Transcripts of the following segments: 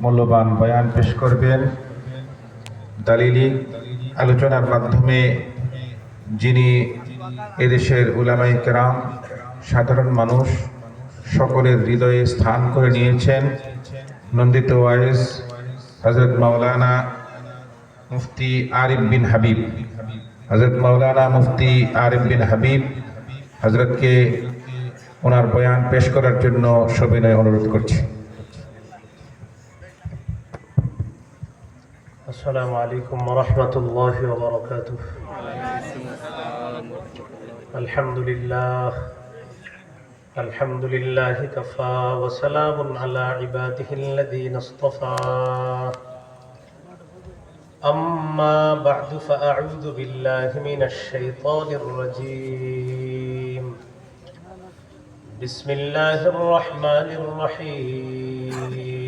মূল্যবান বয়ান পেশ করবেন। দালিলি আলোচনার মাধ্যমে যিনি এদেশের উলামাই কেরাম, সাধারণ মানুষ, সকলের হৃদয়ে স্থান করে নিয়েছেন। নন্দিত ওয়াইস হজরত মাওলানা মুফতি আরিফ বিন হাবিব। হজরত মাওলানা মুফতি আরিফ বিন হাবিব হজরতকে ওনার বয়ান পেশ করার জন্য সবিনয় অনুরোধ করছি। السلام عليكم ورحمة الله وبركاته. الحمد لله. الحمد لله كفى وسلام على عباده الذين اصطفى. أما بعد فأعوذ بالله من الشيطان الرجيم. بسم الله الرحمن الرحيم.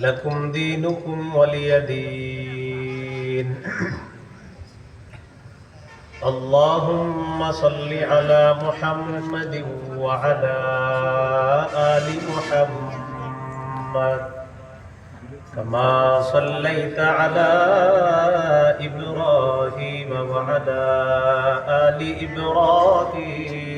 لكم دينكم ولي دين. اللهم صل على محمد وعلى آل محمد. كما صليت على إبراهيم وعلى آل إبراهيم.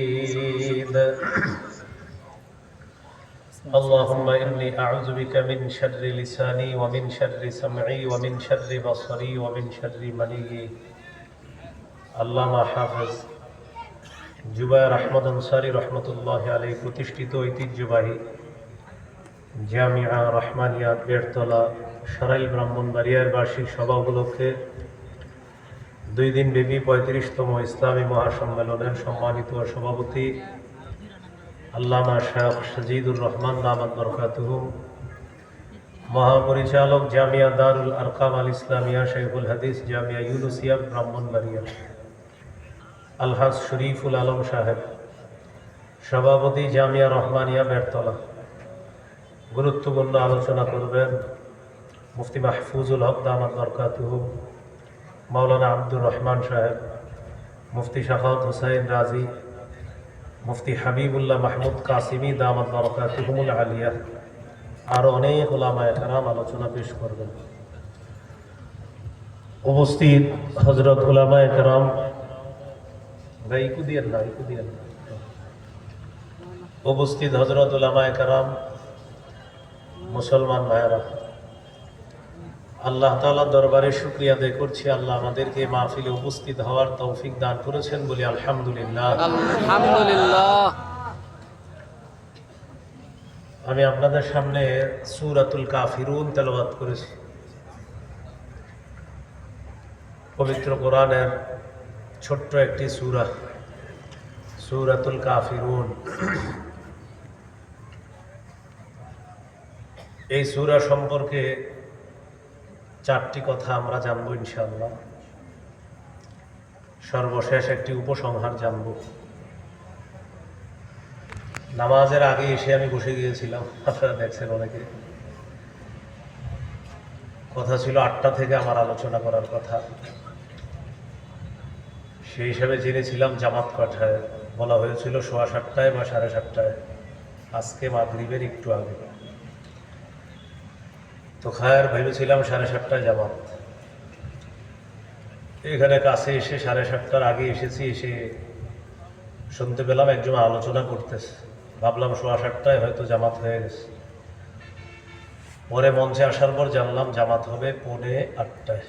اللهم إني أعوذ بك من شر لساني ومن شر سمعي ومن شر بصري ومن شر مني আল্লামা হাফেজ জুবায়ের আহমদ আনসারি রহমতুল্লাহ আলী প্রতিষ্ঠিত ঐতিহ্যবাহী জামিয়া রহমানিয়া বেড়তলা সরাইল ব্রাহ্মণবাড়িয়ার বার্ষিক সভা উপলক্ষে দুই দিন ব্যাপী পঁয়ত্রিশতম ইসলামী মহাসম্মেলনের সম্মানিত সভাপতি আল্লামা শাহ সাজিদুর রহমান দামাদ বরকাতুহুম মহাপরিচালক জামিয়া দারুল আরকাম আল ইসলামিয়া শেখুল হাদিস জামিয়া ইউনুসিয়া ব্রাহ্মণবাড়িয়া। আলহাজ শরীফুল আলম সাহেব। সভাপতি জামিয়া রহমানিয়া বেরতলা গুরুত্বপূর্ণ আলোচনা করবেন মুফতি মাহফুজুল হক দামাদ বরকাতুহু, মাওলানা আব্দুর রহমান সাহেব, মুফতি শাহাদ হুসাইন রাজি মুফতি হাবিবুল্লাহ মাহমুদ কাসিমি দামাদ বরকাতুহুমুল আলিয়া। আরও অনেক ওলামায় কারাম আলোচনা পেশ করবেন। উপস্থিত হজরত ওলামায় কারাম ভাই ইকু দিয়েন না ইকু দিয়েন না। উপস্থিত হজরত ওলামায় কারাম মুসলমান ভাইয়েরা। আল্লাহ তাআলার দরবারে শুক্রিয়া আদায় করছি। আল্লাহ আমাদেরকে মাহফিলে উপস্থিত হওয়ার তৌফিক দান করেছেন বলি আলহামদুলিল্লাহ। আলহামদুলিল্লাহ। আমি আপনাদের সামনে সুরাতুল কাফিরুন তেলাওয়াত করেছি। পবিত্র কোরআনের ছোট্ট একটি সূরা সুরাতুল কাফিরুন। এই সুরা সম্পর্কে চারটি কথা আমরা জানব ইনশাল্লাহ সর্বশেষ একটি উপসংহার জানব। নামাজের আগে এসে আমি বসে গিয়েছিলাম, আপনারা দেখছেন অনেকে। কথা ছিল আটটা থেকে আমার আলোচনা করার কথা। সেই হিসাবে জেনেছিলাম জামাত কাঠায় বলা হয়েছিল সোয়া সাতটায় বা সাড়ে সাতটায়। আজকে মাগরিবের একটু আগে। তো খায়ার ভেবেছিলাম সাড়ে সাতটায় জামাত এখানে কাছে এসে সাড়ে সাতটার আগে এসেছি, এসে শুনতে পেলাম একজন আলোচনা করতেছে। ভাবলাম সোয়া সাতটায় হয়তো জামাত হয়ে গেছে। পরে মঞ্চে আসার পর জানলাম জামাত হবে পৌনে আটটায়।